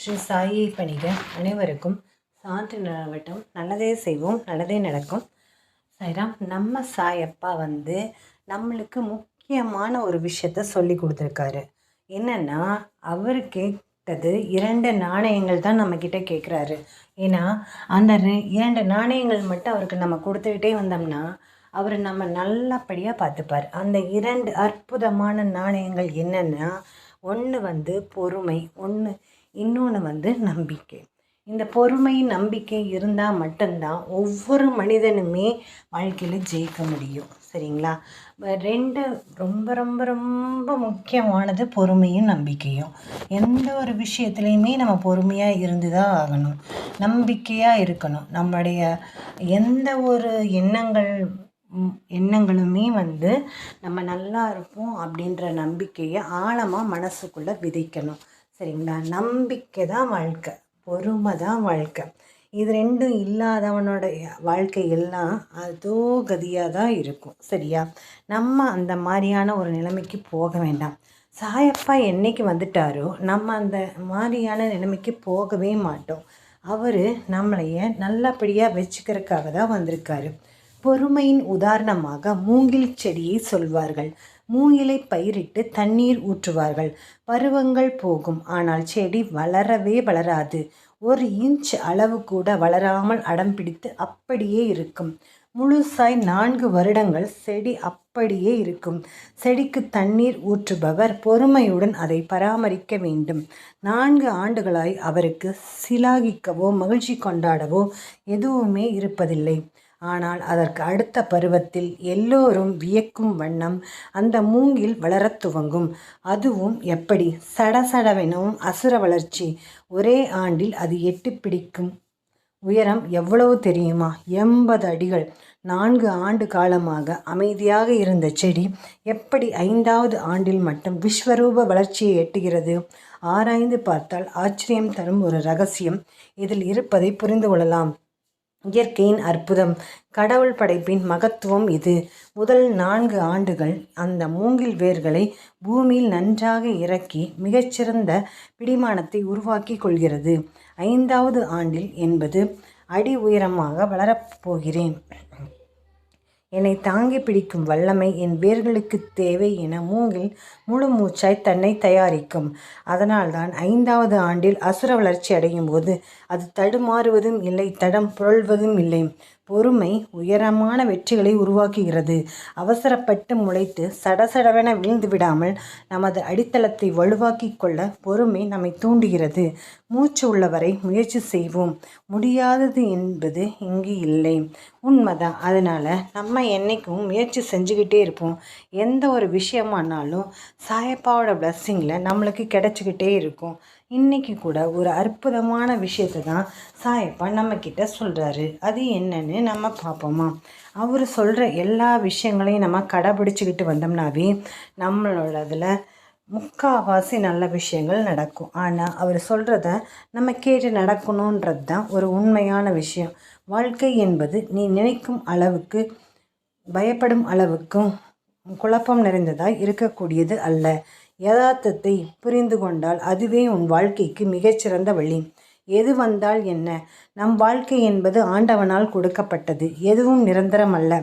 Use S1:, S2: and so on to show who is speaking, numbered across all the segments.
S1: ஸ்ரீ சாயி பணிக அனைவருக்கும் சான்று நிலவட்டும். நல்லதே செய்வோம் நல்லதே நடக்கும். சாய்ராம் நம்ம சாயப்பா வந்து நம்மளுக்கு முக்கியமான ஒரு விஷயத்த சொல்லி கொடுத்துருக்காரு. என்னென்னா அவர் கேட்டது இரண்டு நாணயங்கள் தான் நம்மக்கிட்ட கேட்குறாரு ஏன்னா அந்த இரண்டு நாணயங்கள் மட்டும் அவருக்கு நம்ம கொடுத்துக்கிட்டே வந்தோம்னா அவர் நம்ம நல்லபடியாக பார்த்துப்பார். அந்த இரண்டு அற்புதமான நாணயங்கள் என்னென்னா ஒன்று வந்து பொறுமை ஒன்று இன்னொன்று வந்து நம்பிக்கை. இந்த பொறுமை நம்பிக்கை இருந்தால் மட்டும்தான் ஒவ்வொரு மனிதனுமே வாழ்க்கையில் ஜெயிக்க முடியும். சரிங்களா? ரெண்டு ரொம்ப ரொம்ப ரொம்ப முக்கியமானது பொறுமையும் நம்பிக்கையும். எந்த ஒரு விஷயத்துலையுமே நம்ம பொறுமையாக இருந்து தான் ஆகணும். நம்பிக்கையாக இருக்கணும். நம்முடைய எந்த ஒரு எண்ணங்கள் எண்ணங்களுமே வந்து நம்ம நல்லா இருப்போம் அப்படின்ற நம்பிக்கையை ஆழமாக மனசுக்குள்ளே விதைக்கணும். சரிங்களா? நம்பிக்கை தான் வாழ்க்கை. பொறுமை தான் வாழ்க்கை. இது ரெண்டும் இல்லாதவனோட வாழ்க்கை எல்லாம் அதோ கதியாக தான் இருக்கும். சரியா? நம்ம அந்த மாதிரியான ஒரு நிலைமைக்கு போக வேண்டாம். சாயப்பா என்னைக்கு வந்துட்டாரோ நம்ம அந்த மாதிரியான நிலைமைக்கு போகவே மாட்டோம். அவர் நம்மளைய நல்லபடியாக வச்சுக்கிறதுக்காக தான் வந்திருக்காரு. பொறுமையின் உதாரணமாக மூங்கில் செடியை சொல்வார்கள். மூங்கிலை பயிரிட்டு தண்ணீர் ஊற்றுவார்கள். பருவங்கள் போகும். ஆனால் செடி வளரவே வளராது. ஒரு இன்ச் அளவு கூட வளராமல் அடம் பிடித்து அப்படியே இருக்கும். முழுசாய் நான்கு வருடங்கள் செடி அப்படியே இருக்கும். செடிக்கு தண்ணீர் ஊற்றுபவர் பொறுமையுடன் அதை பராமரிக்க வேண்டும். நான்கு ஆண்டுகளாய் அவருக்கு சிலாகிக்கவோ மகிழ்ச்சி கொண்டாடவோ எதுவுமே இருப்பதில்லை. ஆனால் அதற்கு அடுத்த பருவத்தில் எல்லோரும் வியக்கும் வண்ணம் அந்த மூங்கில் வளரத் துவங்கும். அதுவும் எப்படி? சடசடவெனவும் அசுர வளர்ச்சி. ஒரே ஆண்டில் அது எட்டு பிடிக்கும். உயரம் எவ்வளவு தெரியுமா? எண்பது அடிகள். நான்கு ஆண்டு காலமாக அமைதியாக இருந்த செடி எப்படி ஐந்தாவது ஆண்டில் மட்டும் விஸ்வரூப வளர்ச்சியை எட்டுகிறது? ஆராய்ந்து பார்த்தால் ஆச்சரியம் தரும் ஒரு ரகசியம். இதில் இருப்பதை புரிந்து கொள்ளலாம். இயற்கையின் அற்புதம் கடவுள் படைப்பின் மகத்துவம் இது. முதல் நான்கு ஆண்டுகள் அந்த மூங்கில் வேர்களை பூமியில் நன்றாக இறக்கி மிகச்சிறந்த பிடிமானத்தை உருவாக்கி கொள்கிறது. ஐந்தாவது ஆண்டில் என்பது அடி உயரமாக வளரப்போகிறேன் என்னை தாங்கி பிடிக்கும் வல்லமை என் வேர்களுக்கு தேவை என மூங்கில் முழு மூச்சாய் தன்னை தயாரிக்கும். அதனால்தான் ஐந்தாவது ஆண்டில் அசுர வளர்ச்சி அடையும் போது அது தடுமாறுவதும் இல்லை தடம் புரள்வதும் இல்லை. பொறுமை உயரமான வெற்றிகளை உருவாக்குகிறது. அவசரப்பட்டு முளைத்து சடசடவென வீழ்ந்து விடாமல் நமது அடித்தளத்தை வலுவாக்கிக் கொள்ள பொறுமை நம்மை தூண்டுகிறது. மூச்சு உள்ளவரை முயற்சி செய்வோம். முடியாதது என்பது இங்கு இல்லை. உண்மைதான் அதனால் நம்ம என்றைக்கும் முயற்சி செஞ்சுக்கிட்டே இருப்போம். எந்த ஒரு விஷயமானாலும் சாயப்பாவோட பிளஸ்ஸிங்கில் நம்மளுக்கு கிடச்சிக்கிட்டே இருக்கும். இன்றைக்கி கூட ஒரு அற்புதமான விஷயத்தை தான் சாயப்பா நம்மக்கிட்ட சொல்கிறாரு அது என்னன்னு நம்ம பார்ப்போமா? அவர் சொல்கிற எல்லா விஷயங்களையும் நம்ம கடைபிடிச்சிக்கிட்டு வந்தோம்னாவே நம்மளோட இதில் முக்கால்வாசி நல்ல விஷயங்கள் நடக்கும். ஆனால் அவர் சொல்கிறத நம்ம கேட்டு நடக்கணுன்றது தான் ஒரு உண்மையான விஷயம். வாழ்க்கை என்பது நீ நினைக்கும் அளவுக்கு பயப்படும் அளவுக்கும் குழப்பம் நிறைந்ததாக இருக்கக்கூடியது அல்ல. யதார்த்தத்தை புரிந்து கொண்டால் அதுவே உன் வாழ்க்கைக்கு மிகச்சிறந்த வழி. எது வந்தால் என்ன? நம் வாழ்க்கை என்பது ஆண்டவனால் கொடுக்கப்பட்டது. எதுவும் நிரந்தரம் அல்ல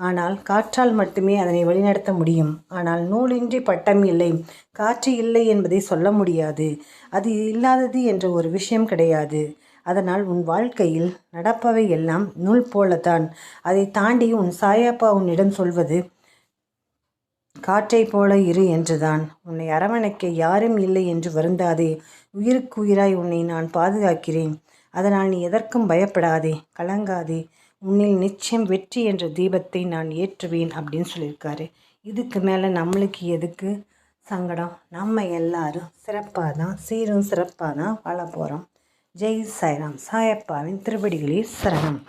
S1: ஆனால் காற்றால் மட்டுமே அதனை வழிநடத்த முடியும். ஆனால் நூலின்றி பட்டம் இல்லை. காற்று இல்லை என்பதை சொல்ல முடியாது. அது இல்லாதது என்ற ஒரு விஷயம் கிடையாது. அதனால் உன் வாழ்க்கையில் நடப்பவை எல்லாம் நூல் போலத்தான். அதை தாண்டி உன் சாயப்பா உன்னிடம் சொல்வது காற்றைப் போல இரு என்றுதான். உன்னை அரவணைக்க யாரும் இல்லை என்று வருந்தாதே. உயிருக்கு உயிராய் உன்னை நான் பாதுகாக்கிறேன். அதனால் நீ எதற்கும் பயப்படாதே. கலங்காதே. உன்னில் நிச்சயம் வெற்றி என்ற தீபத்தை நான் ஏற்றுவேன் அப்படின்னு சொல்லியிருக்காரு. இதுக்கு மேலே நம்மளுக்கு எதுக்கு சங்கடம்? நம்ம எல்லாரும் சிறப்பாக தான் சீரும் சிறப்பாக தான் வாழ போகிறோம் ஜெய் சாய்ராம் சாயப்பாவின் திருவடிகளில் சரணம்.